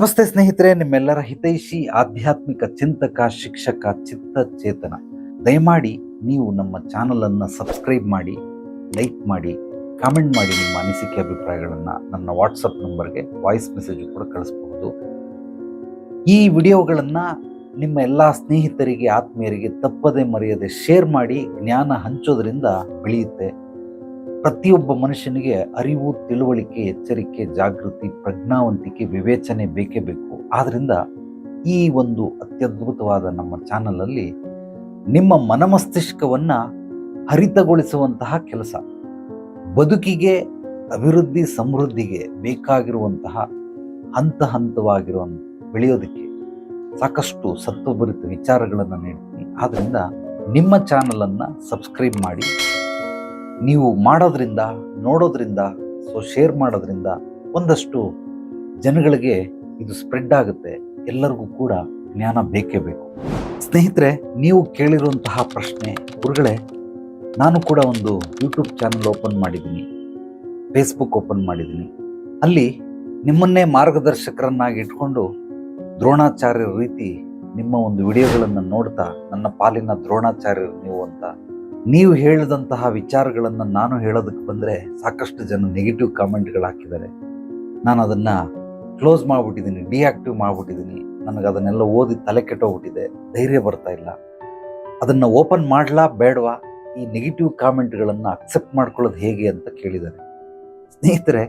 ನಮಸ್ತೆ ಸ್ನೇಹಿತರೆ, ನಿಮ್ಮೆಲ್ಲರ ಹಿತೈಷಿ ಆಧ್ಯಾತ್ಮಿಕ ಚಿಂತಕ, ಶಿಕ್ಷಕ ಚಿತ್ತ ಚೇತನ ದಯಮಾಡಿ ನೀವು ನಮ್ಮ ಚಾನಲನ್ನು ಸಬ್ಸ್ಕ್ರೈಬ್ ಮಾಡಿ, ಲೈಕ್ ಮಾಡಿ, ಕಾಮೆಂಟ್ ಮಾಡಿ ನಿಮ್ಮ ಅನಿಸಿಕೆ ಅಭಿಪ್ರಾಯಗಳನ್ನು ನನ್ನ ವಾಟ್ಸಪ್ ನಂಬರ್ಗೆ, ವಾಯ್ಸ್ ಮೆಸೇಜ್ ಕೂಡ ಕಳಿಸಬಹುದು. ಈ ವಿಡಿಯೋಗಳನ್ನು ನಿಮ್ಮ ಎಲ್ಲ ಸ್ನೇಹಿತರಿಗೆ, ಆತ್ಮೀಯರಿಗೆ ತಪ್ಪದೆ ಮರೆಯದೆ ಶೇರ್ ಮಾಡಿ, ಜ್ಞಾನ ಹಂಚೋದ್ರಿಂದ ಬೆಳೆಯುತ್ತೆ. ಪ್ರತಿಯೊಬ್ಬ ಮನುಷ್ಯನಿಗೆ ಅರಿವು, ತಿಳುವಳಿಕೆ, ಎಚ್ಚರಿಕೆ, ಜಾಗೃತಿ, ಪ್ರಜ್ಞಾವಂತಿಕೆ, ವಿವೇಚನೆ ಬೇಕೇ ಬೇಕು. ಆದ್ದರಿಂದ ಈ ಒಂದು ಅತ್ಯದ್ಭುತವಾದ ನಮ್ಮ ಚಾನಲಲ್ಲಿ ನಿಮ್ಮ ಮನಮಸ್ತಿಷ್ಕವನ್ನು ಹರಿತಗೊಳಿಸುವಂತಹ ಕೆಲಸ, ಬದುಕಿಗೆ, ಅಭಿವೃದ್ಧಿ, ಸಮೃದ್ಧಿಗೆ ಬೇಕಾಗಿರುವಂತಹ ಹಂತ ಹಂತವಾಗಿರುವ ಬೆಳೆಯೋದಕ್ಕೆ ಸಾಕಷ್ಟು ಸತ್ವಭರಿತ ವಿಚಾರಗಳನ್ನು ನೀಡ್ತೀನಿ. ಆದ್ದರಿಂದ ನಿಮ್ಮ ಚಾನಲನ್ನು ಸಬ್ಸ್ಕ್ರೈಬ್ ಮಾಡಿ. ನೀವು ಮಾಡೋದ್ರಿಂದ, ನೋಡೋದ್ರಿಂದ ಸೊ ಶೇರ್ ಮಾಡೋದ್ರಿಂದ ಒಂದಷ್ಟು ಜನಗಳಿಗೆ ಇದು ಸ್ಪ್ರೆಡ್ ಆಗುತ್ತೆ. ಎಲ್ಲರಿಗೂ ಕೂಡ ಜ್ಞಾನ ಬೇಕೇ ಬೇಕು. ಸ್ನೇಹಿತರೆ, ನೀವು ಕೇಳಿರುವಂತಹ ಪ್ರಶ್ನೆ, ಗುರುಗಳೇ, ನಾನು ಕೂಡ ಒಂದು ಯೂಟ್ಯೂಬ್ ಚಾನಲ್ ಓಪನ್ ಮಾಡಿದ್ದೀನಿ. ಫೇಸ್ಬುಕ್ ಓಪನ್ ಮಾಡಿದ್ದೀನಿ. ಅಲ್ಲಿ ನಿಮ್ಮನ್ನೇ ಮಾರ್ಗದರ್ಶಕರನ್ನಾಗಿ ಇಟ್ಕೊಂಡು ದ್ರೋಣಾಚಾರ್ಯರ ರೀತಿ ನಿಮ್ಮ ಒಂದು ವಿಡಿಯೋಗಳನ್ನು ನೋಡ್ತಾ, ನನ್ನ ಪಾಲಿನ ದ್ರೋಣಾಚಾರ್ಯರು ನೀವು ಅಂತ ನೀವು ಹೇಳಿದಂತಹ ವಿಚಾರಗಳನ್ನು ನಾನು ಹೇಳೋದಕ್ಕೆ ಬಂದರೆ ಸಾಕಷ್ಟು ಜನ ನೆಗೆಟಿವ್ ಕಾಮೆಂಟ್ಗಳು ಹಾಕಿದ್ದಾರೆ. ನಾನು ಅದನ್ನು ಕ್ಲೋಸ್ ಮಾಡಿಬಿಟ್ಟಿದ್ದೀನಿ ಡಿಆಕ್ಟಿವ್ ಮಾಡಿಬಿಟ್ಟಿದ್ದೀನಿ. ನನಗೆ ಅದನ್ನೆಲ್ಲ ಓದಿ ತಲೆ ಕೆಟ್ಟೋಗ್ಬಿಟ್ಟಿದೆ. ಧೈರ್ಯ ಬರ್ತಾ ಇಲ್ಲ. ಅದನ್ನು ಓಪನ್ ಮಾಡಲಾ ಬೇಡವಾ? ಈ ನೆಗೆಟಿವ್ ಕಾಮೆಂಟ್ಗಳನ್ನು ಅಕ್ಸೆಪ್ಟ್ ಮಾಡ್ಕೊಳ್ಳೋದು ಹೇಗೆ ಅಂತ ಕೇಳಿದ್ದಾರೆ. ಸ್ನೇಹಿತರೆ,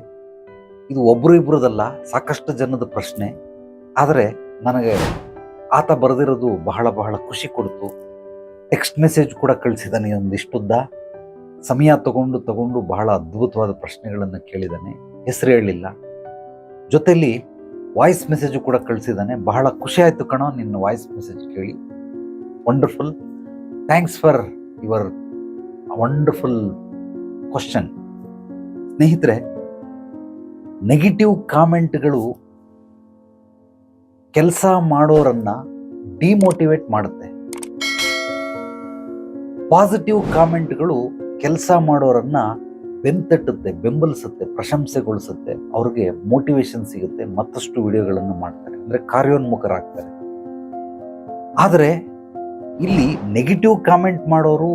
ಇದು ಒಬ್ಬರು ಇಬ್ಬರದಲ್ಲ ಸಾಕಷ್ಟು ಜನದ ಪ್ರಶ್ನೆ. ಆದರೆ, ನನಗೆ ಆತ ಬರೆದಿರೋದು ಬಹಳ ಬಹಳ ಖುಷಿ ಕೊಡ್ತು. ಟೆಕ್ಸ್ಟ್ ಮೆಸೇಜ್ ಕೂಡ ಕಳಿಸಿದ್ದಾನೆ ಒಂದಿಷ್ಟುದ್ದ. ಸಮಯ ತಗೊಂಡು ತಗೊಂಡು ಬಹಳ ಅದ್ಭುತವಾದ ಪ್ರಶ್ನೆಗಳನ್ನು ಕೇಳಿದ್ದಾನೆ ಹೆಸರು ಹೇಳಲಿಲ್ಲ ಜೊತೆಯಲ್ಲಿ ವಾಯ್ಸ್ ಮೆಸೇಜು ಕೂಡ ಕಳಿಸಿದ್ದಾನೆ ಬಹಳ ಖುಷಿ ಆಯಿತು ಕಣೋ ನಿನ್ನ ವಾಯ್ಸ್ ಮೆಸೇಜ್ ಕೇಳಿ. Wonderful thanks for your wonderful question ಸ್ನೇಹಿತರೆ ನೆಗೆಟಿವ್ ಕಾಮೆಂಟ್ಗಳು ಕೆಲಸ ಮಾಡೋರನ್ನು ಡಿಮೋಟಿವೇಟ್ ಮಾಡುತ್ತೆ. ಪಾಸಿಟಿವ್ ಕಾಮೆಂಟ್ಗಳು ಕೆಲಸ ಮಾಡೋರನ್ನ ಬೆಂತಟ್ಟುತ್ತೆ, ಬೆಂಬಲಿಸುತ್ತೆ, ಪ್ರಶಂಸೆಗೊಳಿಸುತ್ತೆ, ಅವ್ರಿಗೆ ಮೋಟಿವೇಶನ್ ಸಿಗುತ್ತೆ, ಮತ್ತಷ್ಟು ವಿಡಿಯೋಗಳನ್ನು ಮಾಡ್ತಾರೆ, ಅಂದ್ರೆ ಕಾರ್ಯೋನ್ಮುಖರಾಗ್ತಾರೆ. ಆದರೆ ಇಲ್ಲಿ ನೆಗೆಟಿವ್ ಕಾಮೆಂಟ್ ಮಾಡೋರು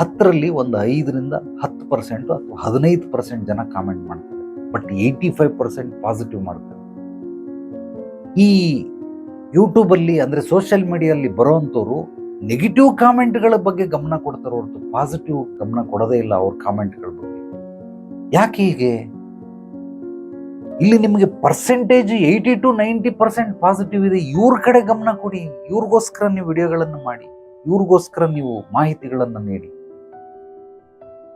ಹತ್ತರಲ್ಲಿ ಒಂದು ಐದರಿಂದ ಹತ್ತು ಪರ್ಸೆಂಟ್ ಅಥವಾ ಹದಿನೈದು ಪರ್ಸೆಂಟ್ ಜನ ಕಾಮೆಂಟ್ ಮಾಡ್ತಾರೆ but eighty five percent positive ಮಾಡ್ತಾರೆ. ಈ ಯೂಟ್ಯೂಬಲ್ಲಿ ಅಂದರೆ ಸೋಷಿಯಲ್ ಮೀಡಿಯಲ್ಲಿ ಬರೋವಂಥವ್ರು ನೆಗೆಟಿವ್ ಕಾಮೆಂಟ್ಗಳ ಬಗ್ಗೆ ಗಮನ ಕೊಡ್ತಾರೆ ಹೊರತು ಪಾಸಿಟಿವ್ ಗಮನ ಕೊಡೋದೇ ಇಲ್ಲ ಅವ್ರ ಕಾಮೆಂಟ್ಗಳ ಬಗ್ಗೆ. ಯಾಕೆ ಹೀಗೆ? ಇಲ್ಲಿ ನಿಮಗೆ percentage eighty to ninety percent positive ಇದೆ. ಇವ್ರ ಕಡೆ ಗಮನ ಕೊಡಿ. ಇವ್ರಿಗೋಸ್ಕರ ನೀವು ವಿಡಿಯೋಗಳನ್ನು ಮಾಡಿ. ಇವ್ರಿಗೋಸ್ಕರ ನೀವು ಮಾಹಿತಿಗಳನ್ನು ನೀಡಿ.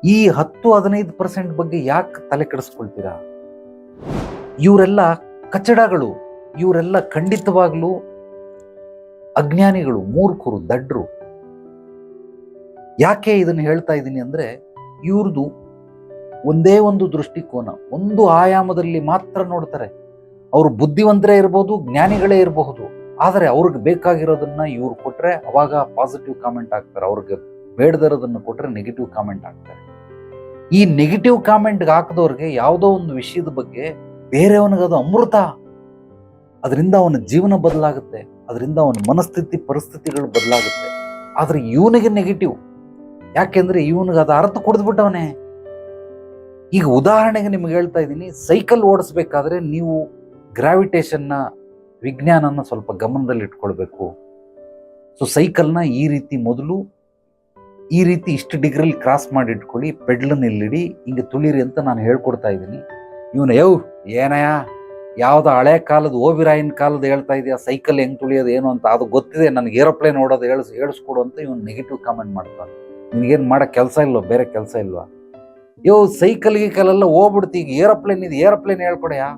ಈ ಹತ್ತು ಹದಿನೈದು ಪರ್ಸೆಂಟ್ ಬಗ್ಗೆ ಯಾಕೆ ತಲೆ ಕೆಡಿಸ್ಕೊಳ್ತೀರಾ? ಇವರೆಲ್ಲ ಕಚಡಗಳು. ಇವರೆಲ್ಲ ಖಂಡಿತವಾಗ್ಲೂ ಅಜ್ಞಾನಿಗಳು, ಮೂರ್ಖರು, ದಡ್ರು. ಯಾಕೆ ಇದನ್ನು ಹೇಳ್ತಾ ಇದ್ದೀನಿ ಅಂದರೆ ಇವ್ರದ್ದು ಒಂದೇ ಒಂದು ದೃಷ್ಟಿಕೋನ, ಒಂದು ಆಯಾಮದಲ್ಲಿ ಮಾತ್ರ ನೋಡ್ತಾರೆ. ಅವರು ಬುದ್ಧಿವಂತರೇ ಇರ್ಬೋದು, ಜ್ಞಾನಿಗಳೇ ಇರಬಹುದು. ಆದರೆ ಅವ್ರಿಗೆ ಬೇಕಾಗಿರೋದನ್ನ ಇವ್ರು ಕೊಟ್ಟರೆ ಅವಾಗ ಪಾಸಿಟಿವ್ ಕಾಮೆಂಟ್ ಹಾಕ್ತಾರೆ. ಅವ್ರಿಗೆ ಬೇಡದಿರೋದನ್ನು ಕೊಟ್ಟರೆ ನೆಗೆಟಿವ್ ಕಾಮೆಂಟ್ ಆಗ್ತಾರೆ ಈ ನೆಗೆಟಿವ್ ಕಾಮೆಂಟ್ಗೆ ಹಾಕಿದವ್ರಿಗೆ ಯಾವುದೋ ಒಂದು ವಿಷಯದ ಬಗ್ಗೆ ಬೇರೆಯವನಿಗದು ಅಮೃತ. ಅದರಿಂದ ಅವನ ಜೀವನ ಬದಲಾಗುತ್ತೆ. ಅದರಿಂದ ಅವನ ಮನಸ್ಥಿತಿ, ಪರಿಸ್ಥಿತಿಗಳು ಬದಲಾಗುತ್ತೆ. ಆದರೆ ಇವನಿಗೆ ನೆಗೆಟಿವ್ ಯಾಕೆಂದರೆ ಇವನಿಗೆ ಅದು ಅರ್ಥ ಕುಡಿದ್ಬಿಟ್ಟವನೇ. ಈಗ ಉದಾಹರಣೆಗೆ ನಿಮ್ಗೆ ಹೇಳ್ತಾ ಇದ್ದೀನಿ ಸೈಕಲ್ ಓಡಿಸ್ಬೇಕಾದ್ರೆ ನೀವು ಗ್ರಾವಿಟೇಷನ್ನ ವಿಜ್ಞಾನನ ಸ್ವಲ್ಪ ಗಮನದಲ್ಲಿ ಇಟ್ಕೊಳ್ಬೇಕು. ಸೊ ಸೈಕಲ್ನ ಈ ರೀತಿ ಮೊದಲು, ಈ ರೀತಿ ಇಷ್ಟು ಡಿಗ್ರಿಲಿ ಕ್ರಾಸ್ ಮಾಡಿ ಇಟ್ಕೊಳ್ಳಿ, ಪೆಡ್ಲನ್ನ ಇಲ್ಲಿಡಿ, ಹಿಂಗೆ ತುಳಿರಿ ಅಂತ ನಾನು ಹೇಳ್ಕೊಡ್ತಾ ಇದ್ದೀನಿ. ಇವನು ಯವ್ ಏನಯ್ಯ? ಯಾವ್ದು ಹಳೆ ಕಾಲದ ಓಬಿರಾಯಿನ ಕಾಲದ ಹೇಳ್ತಾ ಇದೆಯಾ ಸೈಕಲ್ ಹೆಂಗ್ ತುಳಿಯೋದು ಏನು ಅಂತ ಅದು ಗೊತ್ತಿದೆ, ನನಗೆ ಏರೋಪ್ಲೇನ್ ಓಡೋದು ಹೇಳಿಸ್, ಹೇಳಿಸ್ಕೊಡು ಅಂತ ಇವನು ನೆಗೆಟಿವ್ ಕಾಮೆಂಟ್ ಮಾಡ್ತಾನೆ. ನಿನಗೇನು ಮಾಡೋ ಕೆಲಸ ಇಲ್ವ, ಬೇರೆ ಕೆಲಸ ಇಲ್ವಾ? ಯೋ ಸೈಕಲ್ ಗೀಕಲೆಲ್ಲ ಹೋಗ್ಬಿಡ್ತಿ, ಈಗ ಏರೋಪ್ಲೇನ್ ಇದು ಏರೋಪ್ಲೇನ್ ಹೇಳ್ಕೊಡ್ಯಾ?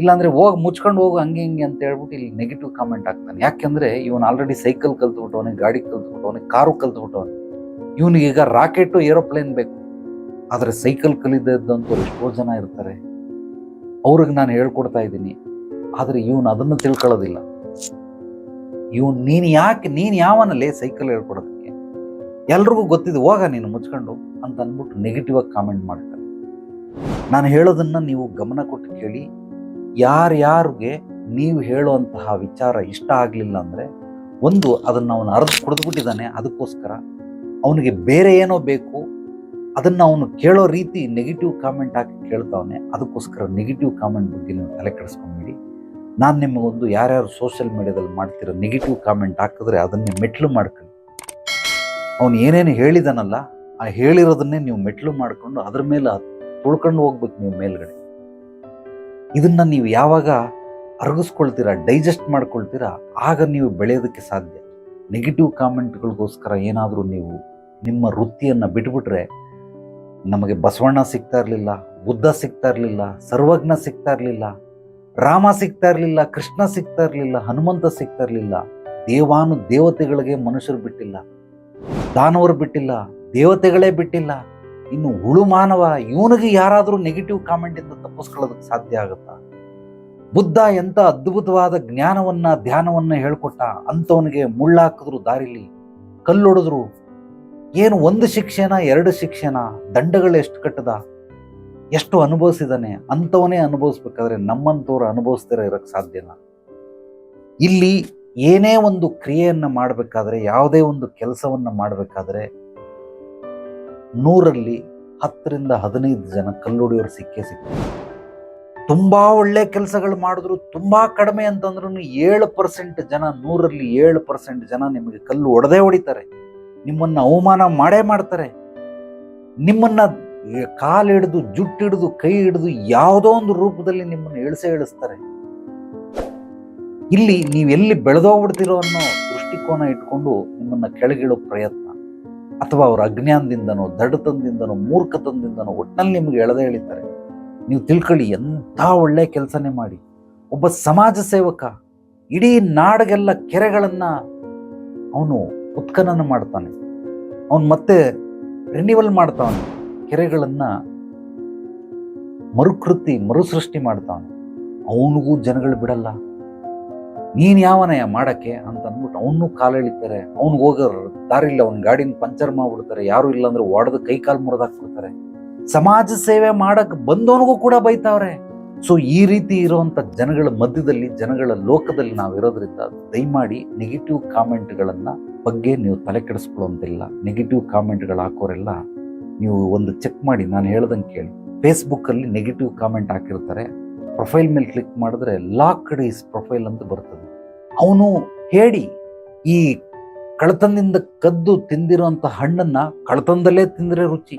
ಇಲ್ಲಾಂದ್ರೆ ಹೋಗಿ, ಮುಚ್ಕೊಂಡು ಹೋಗು, ಹಂಗೆ ಹಿಂಗೆ ಅಂತ ಹೇಳ್ಬಿಟ್ಟು ಇಲ್ಲಿ ನೆಗೆಟಿವ್ ಕಾಮೆಂಟ್ ಆಗ್ತಾನೆ ಯಾಕೆಂದ್ರೆ ಇವನು ಆಲ್ರೆಡಿ ಸೈಕಲ್ ಕಲ್ತ್ಬಿಟ್ಟವನಿಗೆ ಗಾಡಿ ಕಲ್ತ್ಬಿಟ್ಟವನಿಗೆ ಕಾರು ಕಲ್ತ್ಬಿಟ್ಟವನಿಗೆ ಇವನಿಗೆ ಈಗ ರಾಕೆಟು ಏರೋಪ್ಲೇನ್ ಬೇಕು. ಆದರೆ ಸೈಕಲ್ ಕಲಿದಂಥವ್ರು ಎಷ್ಟೋ ಜನ ಇರ್ತಾರೆ. ಅವ್ರಿಗೆ ನಾನು ಹೇಳ್ಕೊಡ್ತಾ ಇದ್ದೀನಿ. ಆದರೆ ಇವನು ಅದನ್ನು ತಿಳ್ಕೊಳ್ಳೋದಿಲ್ಲ. ಇವನು ನೀನು ಯಾಕೆ, ನೀನು ಯಾವನಲ್ಲಿ ಸೈಕಲ್ ಹೇಳ್ಕೊಡೋದಕ್ಕೆ? ಎಲ್ರಿಗೂ ಗೊತ್ತಿದೆ, ಹೋಗ ನೀನು ಮುಚ್ಕೊಂಡು ಅಂತ ಅಂದ್ಬಿಟ್ಟು ನೆಗೆಟಿವ್ ಆಗಿ ಕಾಮೆಂಟ್ ಮಾಡ್ತಾರೆ. ನಾನು ಹೇಳೋದನ್ನ ನೀವು ಗಮನ ಕೊಟ್ಟು ಕೇಳಿ. ಯಾರ್ಯಾರಿಗೆ ನೀವು ಹೇಳುವಂತಹ ವಿಚಾರ ಇಷ್ಟ ಆಗಲಿಲ್ಲ ಅಂದರೆ, ಒಂದು ಅದನ್ನು ಅವನು ಅರ್ಧ ಕುಡಿದ್ಬಿಟ್ಟಿದ್ದಾನೆ, ಅದಕ್ಕೋಸ್ಕರ ಅವನಿಗೆ ಬೇರೆ ಏನೋ ಬೇಕು ಅದನ್ನು ಅವನು ಕೇಳೋ ರೀತಿ ನೆಗೆಟಿವ್ ಕಾಮೆಂಟ್ ಹಾಕಿ ಕೇಳ್ತಾವನೆ. ಅದಕ್ಕೋಸ್ಕರ ನೆಗೆಟಿವ್ ಕಾಮೆಂಟ್ ಬಗ್ಗೆ ನೀವು ತಲೆ ಕೆಡಿಸ್ಕೊಂಬೇಡಿ. ನಾನು ನಿಮಗೊಂದು ಯಾರ್ಯಾರು ಸೋಷಿಯಲ್ ಮೀಡಿಯಾದಲ್ಲಿ ಮಾಡ್ತಿರೋ ನೆಗೆಟಿವ್ ಕಾಮೆಂಟ್ ಹಾಕಿದ್ರೆ ಅದನ್ನೇ ಮೆಟ್ಲು ಮಾಡ್ಕೊಳ್ಳಿ. ಅವನು ಏನೇನು ಹೇಳಿದಾನಲ್ಲ, ಆ ಹೇಳಿರೋದನ್ನೇ ನೀವು ಮೆಟ್ಲು ಮಾಡಿಕೊಂಡು ಅದ್ರ ಮೇಲೆ ತುಳ್ಕೊಂಡು ಹೋಗ್ಬೇಕು ನೀವು ಮೇಲ್ಗಡೆ. ಇದನ್ನು ನೀವು ಯಾವಾಗ ಅರಗಿಸ್ಕೊಳ್ತೀರಾ ಡೈಜೆಸ್ಟ್ ಮಾಡ್ಕೊಳ್ತೀರಾ, ಆಗ ನೀವು ಬೆಳೆಯೋದಕ್ಕೆ ಸಾಧ್ಯ. ನೆಗೆಟಿವ್ ಕಾಮೆಂಟ್ಗಳಿಗೋಸ್ಕರ ಏನಾದರೂ ನೀವು ನಿಮ್ಮ ವೃತ್ತಿಯನ್ನು ಬಿಟ್ಬಿಟ್ರೆ ನಮಗೆ ಬಸವಣ್ಣ ಸಿಗ್ತಾ ಇರಲಿಲ್ಲ, ಬುದ್ಧ ಸಿಗ್ತಾ ಇರಲಿಲ್ಲ, ಸರ್ವಜ್ಞ ಸಿಗ್ತಾ ಇರಲಿಲ್ಲ, ರಾಮ ಸಿಗ್ತಾ ಇರಲಿಲ್ಲ, ಕೃಷ್ಣ ಸಿಗ್ತಾ ಇರಲಿಲ್ಲ, ಹನುಮಂತ ಸಿಗ್ತಾ ಇರಲಿಲ್ಲ, ದೇವಾನು ದೇವತೆಗಳಿಗೆ ಮನುಷ್ಯರು ಬಿಟ್ಟಿಲ್ಲ, ದಾನವರು ಬಿಟ್ಟಿಲ್ಲ, ದೇವತೆಗಳೇ ಬಿಟ್ಟಿಲ್ಲ. ಇನ್ನು ಹುಳು ಮಾನವ, ಇವನಿಗೆ ಯಾರಾದರೂ ನೆಗೆಟಿವ್ ಕಾಮೆಂಟಿಂದ ತಪ್ಪಿಸ್ಕೊಳ್ಳೋದಕ್ಕೆ ಸಾಧ್ಯ ಆಗುತ್ತಾ? ಬುದ್ಧ ಎಂಥ ಅದ್ಭುತವಾದ ಜ್ಞಾನವನ್ನ, ಧ್ಯಾನವನ್ನ ಹೇಳ್ಕೊಟ್ಟ, ಅಂಥವನಿಗೆ ಮುಳ್ಳಾಕಿದ್ರು ದಾರಿಲಿ, ಕಲ್ಲೊಡೆದ್ರು ಏನು ಒಂದು ಶಿಕ್ಷೆನ, ಎರಡು ಶಿಕ್ಷೆನ, ದಂಡಗಳು ಎಷ್ಟು ಕಟ್ಟದ? ಎಷ್ಟು ಅನುಭವಿಸಿದಾನೆ ಅಂಥವನೇ ಅನುಭವಿಸ್ಬೇಕಾದ್ರೆ ನಮ್ಮಂಥವ್ರು ಅನುಭವಿಸ್ದಿರ ಇರಕ್ಕೆ ಇಲ್ಲ. ಇಲ್ಲಿ ಏನೇ ಒಂದು ಕ್ರಿಯೆಯನ್ನು ಮಾಡಬೇಕಾದ್ರೆ, ಯಾವುದೇ ಒಂದು ಕೆಲಸವನ್ನು ಮಾಡಬೇಕಾದ್ರೆ, ನೂರಲ್ಲಿ ಹತ್ತರಿಂದ ಹದಿನೈದು ಜನ ಕಲ್ಲುಡಿಯವರು ಸಿಕ್ಕೇ ಸಿಗ್ತಾರೆ ತುಂಬ ಒಳ್ಳೆ ಕೆಲಸಗಳು ಮಾಡಿದ್ರು, ತುಂಬ ಕಡಿಮೆ ಅಂತಂದ್ರೂ ಏಳು ಪರ್ಸೆಂಟ್ ಜನ, ನೂರಲ್ಲಿ ಏಳು ಪರ್ಸೆಂಟ್ ಜನ ನಿಮಗೆ ಕಲ್ಲು ಒಡೆದೇ ಹೊಡಿತಾರೆ. ನಿಮ್ಮನ್ನ ಅವಮಾನ ಮಾಡೇ ಮಾಡ್ತಾರೆ. ನಿಮ್ಮನ್ನ ಜುಟ್ಟು ಹಿಡಿದು ಕೈ ಹಿಡಿದು ಯಾವುದೋ ಒಂದು ರೂಪದಲ್ಲಿ ನಿಮ್ಮನ್ನು ಇಳಿಸೇ ಇಳಿಸ್ತಾರೆ. ಇಲ್ಲಿ ನೀವೆಲ್ಲಿ ಬೆಳೆದೋಗ್ಬಿಡ್ತಿರೋ ಅನ್ನೋ ದೃಷ್ಟಿಕೋನ ಇಟ್ಕೊಂಡು ನಿಮ್ಮನ್ನ ಕೆಳಗಿಳೋ ಪ್ರಯತ್ನ. ಅಥವಾ ಅವ್ರ ಅಜ್ಞಾನದಿಂದನೋ, ದಡತನದಿಂದನೋ, ಮೂರ್ಖತನದಿಂದನೋ ಒಟ್ಟಿನಲ್ಲಿ ನಿಮ್ಗೆ ಎಳೆದೇ ಎಳಿತಾರೆ. ನೀವು ತಿಳ್ಕೊಳ್ಳಿ, ಎಂಥ ಒಳ್ಳೆ ಕೆಲಸನೇ ಮಾಡಿ. ಒಬ್ಬ ಸಮಾಜ ಸೇವಕ, ಇಡೀ ನಾಡಿಗೆಲ್ಲ ಕೆರೆಗಳನ್ನ ಅವನು ಉತ್ಖನನ ಮಾಡ್ತಾನೆ. ಅವನು ಮತ್ತೆ ರಿನಿವಲ್ ಮಾಡ್ತಾನೆ ಕೆರೆಗಳನ್ನು ಮರುಕೃತಿ, ಮರುಸೃಷ್ಟಿ ಮಾಡ್ತಾನೆ ಅವನಿಗೂ ಜನಗಳು ಬಿಡಲ್ಲ. ನೀನು ಯಾವನಯ್ಯ ಮಾಡೋಕ್ಕೆ ಅಂತ ಅಂದ್ಬಿಟ್ಟು ಅವನು ಕಾಲೆಳಿತಾರೆ ಅವ್ನಿಗೆ ಹೋಗೋರು ದಾರಿಲ್ಲ ಅವ್ನ ಗಾಡಿನ ಪಂಚರ್ ಮಾಡಿಬಿಡ್ತಾರೆ. ಯಾರು ಇಲ್ಲಾಂದ್ರೆ ಒಡೆದು ಕೈ ಕಾಲು ಮುರಿದಾಕ್ಬಿಡ್ತಾರೆ ಸಮಾಜ ಸೇವೆ ಮಾಡಕ್ಕೆ ಬಂದವನಿಗೂ ಕೂಡ ಬೈತಾವ್ರೆ. ಸೊ ಈ ರೀತಿ ಇರುವಂಥ ಜನಗಳ ಮಧ್ಯದಲ್ಲಿ, ಜನಗಳ ಲೋಕದಲ್ಲಿ ನಾವು ಇರೋದ್ರಿಂದ ದಯಮಾಡಿ ನೆಗೆಟಿವ್ ಕಾಮೆಂಟ್ಗಳನ್ನ ಬಗ್ಗೆ ನೀವು ತಲೆ ಕೆಡಿಸ್ಕೊಳ್ಳೋಂತಿಲ್ಲ. ನೆಗೆಟಿವ್ ಕಾಮೆಂಟ್ಗಳು ಹಾಕೋರೆಲ್ಲ ನೀವು ಒಂದು ಚೆಕ್ ಮಾಡಿ, ನಾನು ಹೇಳ್ದಂಗೆ ಕೇಳಿ. ಫೇಸ್ಬುಕ್ಕಲ್ಲಿ ನೆಗೆಟಿವ್ ಕಾಮೆಂಟ್ ಹಾಕಿರ್ತಾರೆ. ಪ್ರೊಫೈಲ್ ಮೇಲೆ ಕ್ಲಿಕ್ ಮಾಡಿದ್ರೆ ಲಾಕ್ಡ್ ಈಸ್ ಪ್ರೊಫೈಲ್ ಅಂತ ಬರ್ತದೆ. ಅವನು ಹೇಳಿ, ಈ ಕಳತನದಿಂದ ಕದ್ದು ತಿಂದಿರುವಂಥ ಹಣ್ಣನ್ನು ಕಳತನದಲ್ಲೇ ತಿಂದರೆ ರುಚಿ.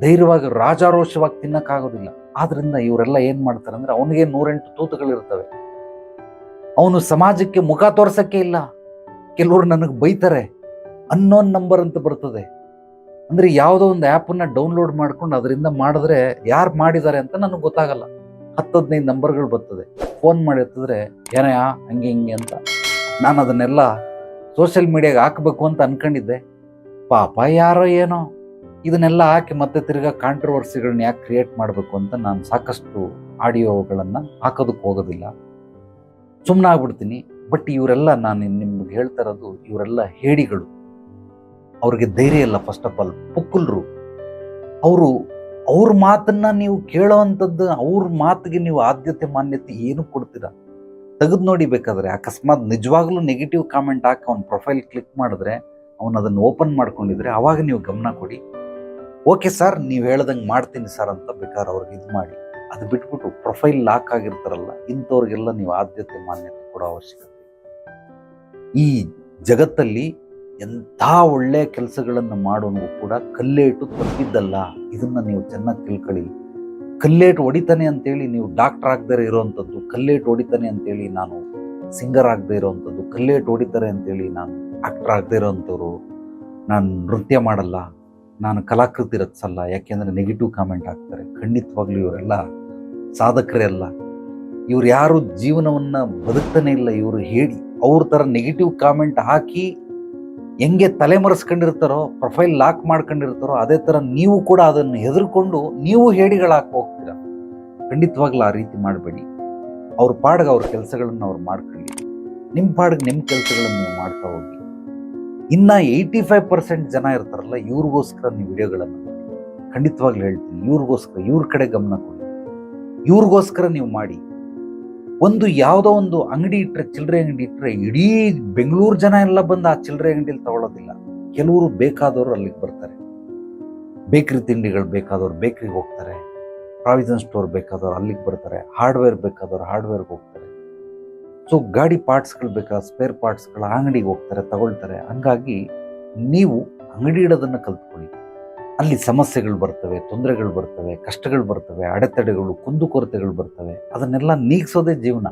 ಧೈರ್ಯವಾಗಿ ರಾಜಾರೋಷವಾಗಿ ತಿನ್ನೋಕ್ಕಾಗೋದಿಲ್ಲ. ಆದ್ದರಿಂದ ಇವರೆಲ್ಲ ಏನು ಮಾಡ್ತಾರೆ ಅಂದ್ರೆ ಅವನಿಗೆ ನೂರೆಂಟು ತೂತುಗಳಿರ್ತವೆ. ಅವನು ಸಮಾಜಕ್ಕೆ ಮುಖ ತೋರ್ಸೋಕ್ಕೆ ಇಲ್ಲ. ಕೆಲವರು ನನಗೆ ಬೈತಾರೆ ಅನ್ನೋನ್ ನಂಬರ್ ಅಂತ ಬರ್ತದೆ. ಅಂದರೆ ಯಾವುದೋ ಒಂದು ಆ್ಯಪನ್ನು ಡೌನ್ಲೋಡ್ ಮಾಡ್ಕೊಂಡು ಅದರಿಂದ ಮಾಡಿದ್ರೆ ಯಾರು ಮಾಡಿದ್ದಾರೆ ಅಂತ ನನಗೆ ಗೊತ್ತಾಗಲ್ಲ. ಹತ್ತು ಹದಿನೈದು ನಂಬರ್ಗಳು ಬರ್ತದೆ. ಫೋನ್ ಮಾಡಿ ಎತ್ತಿದ್ರೆ ಏನಯ್ಯ ಹಂಗೆ, ಹಿಂಗೆ ಅಂತ. ನಾನು ಅದನ್ನೆಲ್ಲ ಸೋಷಿಯಲ್ ಮೀಡಿಯಾಗೆ ಹಾಕಬೇಕು ಅಂತ ಅನ್ಕೊಂಡಿದ್ದೆ. ಪಾಪ ಯಾರೋ ಏನೋ ಇದನ್ನೆಲ್ಲ ಹಾಕಿ ಮತ್ತೆ ತಿರ್ಗಾ ಕಾಂಟ್ರವರ್ಸಿಗಳನ್ನ ಯಾಕೆ ಕ್ರಿಯೇಟ್ ಮಾಡಬೇಕು ಅಂತ ನಾನು ಸಾಕಷ್ಟು ಆಡಿಯೋಗಳನ್ನು ಹಾಕೋದಕ್ಕೆ ಹೋಗೋದಿಲ್ಲ. ಸುಮ್ಮನೆ ಆಗ್ಬಿಡ್ತೀನಿ. ಬಟ್ ಇವರೆಲ್ಲ ನಾನು ನಿಮ್ಗೆ ಹೇಳ್ತಾ ಇರೋದು ಇವರೆಲ್ಲ ಹೇಡಿಗಳು. ಅವ್ರಿಗೆ ಧೈರ್ಯ ಇಲ್ಲ ಫಸ್ಟ್ ಆಫ್ ಆಲ್ ಪುಕ್ಕುಲ್ರು. ಅವರು, ಅವ್ರ ಮಾತನ್ನ ನೀವು ಕೇಳೋವಂಥದ್ದು, ಅವ್ರ ಮಾತಿಗೆ ನೀವು ಆದ್ಯತೆ, ಮಾನ್ಯತೆ ಏನು ಕೊಡ್ತೀರಾ? ತೆಗೆದು ನೋಡಿ ಬೇಕಾದ್ರೆ ಅಕಸ್ಮಾತ್ ನಿಜವಾಗ್ಲೂ ನೆಗೆಟಿವ್ ಕಾಮೆಂಟ್ ಹಾಕಿ ಅವ್ನ ಪ್ರೊಫೈಲ್ ಕ್ಲಿಕ್ ಮಾಡಿದ್ರೆ, ಅವನು ಅದನ್ನು ಓಪನ್ ಮಾಡ್ಕೊಂಡಿದ್ರೆ ಅವಾಗ ನೀವು ಗಮನ ಕೊಡಿ. ಓಕೆ ಸರ್ ನೀವು ಹೇಳ್ದಂಗೆ ಮಾಡ್ತೀನಿ ಸರ್ ಅಂತ ಬೇಕಾದ್ರೆ ಅವ್ರಿಗೆ ಇದು ಮಾಡಿ. ಅದು ಬಿಟ್ಬಿಟ್ಟು ಪ್ರೊಫೈಲ್ ಲಾಕ್ ಆಗಿರ್ತಾರಲ್ಲ, ಇಂಥವ್ರಿಗೆಲ್ಲ ನೀವು ಆದ್ಯತೆ, ಮಾನ್ಯತೆ ಕೊಡೋ ಅವಶ್ಯಕತೆ. ಈ ಜಗತ್ತಲ್ಲಿ ಎಂಥ ಒಳ್ಳೆ ಕೆಲಸಗಳನ್ನು ಮಾಡೋನು ಕೂಡ ಕಲ್ಲೇಟು ತಪ್ಪಿದ್ದಲ್ಲ. ಇದನ್ನು ನೀವು ಚೆನ್ನಾಗಿ ತಿಳ್ಕೊಳ್ಳಿ. ಕಲ್ಲೇಟು ಹೊಡಿತಾನೆ ಅಂತೇಳಿ ನೀವು ಡಾಕ್ಟರ್ ಆಗದೇ ಇರೋವಂಥದ್ದು, ಕಲ್ಲೇಟು ಹೊಡಿತಾನೆ ಅಂತೇಳಿ ನಾನು ಸಿಂಗರ್ ಆಗದೆ ಇರೋವಂಥದ್ದು, ಕಲ್ಲೇಟು ಹೊಡಿತಾರೆ ಅಂತೇಳಿ ನಾನು ಆ್ಯಕ್ಟ್ರ್ ಆಗದೆ ಇರೋವಂಥವ್ರು, ನಾನು ನೃತ್ಯ ಮಾಡಲ್ಲ, ನಾನು ಕಲಾಕೃತಿ ರಚಿಸಲ್ಲ, ಯಾಕೆಂದರೆ ನೆಗೆಟಿವ್ ಕಾಮೆಂಟ್ ಹಾಕ್ತಾರೆ. ಖಂಡಿತವಾಗ್ಲೂ ಇವರೆಲ್ಲ ಸಾಧಕರೇ ಅಲ್ಲ. ಇವ್ರು ಯಾರು ಜೀವನವನ್ನು ಬದುಕ್ತಾನೆ ಇಲ್ಲ, ಇವರು ಹೇಳಿ. ಅವ್ರ ಥರ ನೆಗೆಟಿವ್ ಕಾಮೆಂಟ್ ಹಾಕಿ ಹೆಂಗೆ ತಲೆಮರೆಸ್ಕೊಂಡಿರ್ತಾರೋ ಪ್ರೊಫೈಲ್ ಲಾಕ್ ಮಾಡ್ಕೊಂಡಿರ್ತಾರೋ, ಅದೇ ಥರ ನೀವು ಕೂಡ ಅದನ್ನು ಹೆದರ್ಕೊಂಡು ನೀವು ಹೇಡಿಗಳಾಕ್ ಹೋಗ್ತೀರ? ಖಂಡಿತವಾಗ್ಲೂ ಆ ರೀತಿ ಮಾಡಬೇಡಿ. ಅವ್ರ ಪಾಡ್ಗೆ ಅವ್ರ ಕೆಲಸಗಳನ್ನು ಅವ್ರು ಮಾಡ್ಕೊಳ್ಳಿ. ನಿಮ್ಮ ಪಾಡ್ಗೆ ನಿಮ್ಮ ಕೆಲಸಗಳನ್ನು ನೀವು ಮಾಡ್ತಾ ಹೋಗಿ. ಇನ್ನು ಏಯ್ಟಿ ಫೈವ್ ಪರ್ಸೆಂಟ್ ಜನ ಇರ್ತಾರಲ್ಲ, ಇವ್ರಿಗೋಸ್ಕರ ನೀವು ವಿಡಿಯೋಗಳನ್ನು ಖಂಡಿತವಾಗ್ಲೂ ಹೇಳ್ತೀನಿ, ಇವ್ರಿಗೋಸ್ಕರ, ಇವ್ರ ಕಡೆ ಗಮನ ಕೊಡಿ. ಇವ್ರಿಗೋಸ್ಕರ ನೀವು ಮಾಡಿ. ಒಂದು ಯಾವುದೋ ಒಂದು ಅಂಗಡಿ ಇಟ್ಟರೆ ಚಿಲ್ಲರೆ ಅಂಗಡಿ ಇಟ್ಟರೆ ಇಡೀ ಬೆಂಗಳೂರು ಜನ ಎಲ್ಲ ಬಂದು ಆ ಚಿಲ್ಲರೆ ಅಂಗಡಿಯಲ್ಲಿ ತಗೊಳ್ಳೋದಿಲ್ಲ ಕೆಲವರು ಬೇಕಾದವರು ಅಲ್ಲಿಗೆ ಬರ್ತಾರೆ. ಬೇಕ್ರಿ ತಿಂಡಿಗಳು ಬೇಕಾದವ್ರು ಬೇಕ್ರಿಗೆ ಹೋಗ್ತಾರೆ. ಪ್ರಾವಿಷನ್ ಸ್ಟೋರ್ ಬೇಕಾದವ್ರು ಅಲ್ಲಿಗೆ ಬರ್ತಾರೆ. ಹಾರ್ಡ್ವೇರ್ ಬೇಕಾದವ್ರು ಹಾರ್ಡ್ವೇರ್ಗೆ ಹೋಗ್ತಾರೆ. ಸೊ, ಗಾಡಿ ಪಾರ್ಟ್ಸ್ಗಳು ಬೇಕಾದ ಸ್ಪೇರ್ ಪಾರ್ಟ್ಸ್ಗಳ ಅಂಗಡಿಗೆ ಹೋಗ್ತಾರೆ, ತಗೊಳ್ತಾರೆ. ಹಂಗಾಗಿ ನೀವು ಅಂಗಡಿ ಇಡೋದನ್ನು ಕಲ್ತ್ಕೊಳ್ಳಿ. ಅಲ್ಲಿ ಸಮಸ್ಯೆಗಳು ಬರ್ತವೆ, ತೊಂದರೆಗಳು ಬರ್ತವೆ, ಕಷ್ಟಗಳು ಬರ್ತವೆ, ಅಡೆತಡೆಗಳು ಕುಂದುಕೊರತೆಗಳು ಬರ್ತವೆ. ಅದನ್ನೆಲ್ಲ ನೀಗಿಸೋದೇ ಜೀವನ.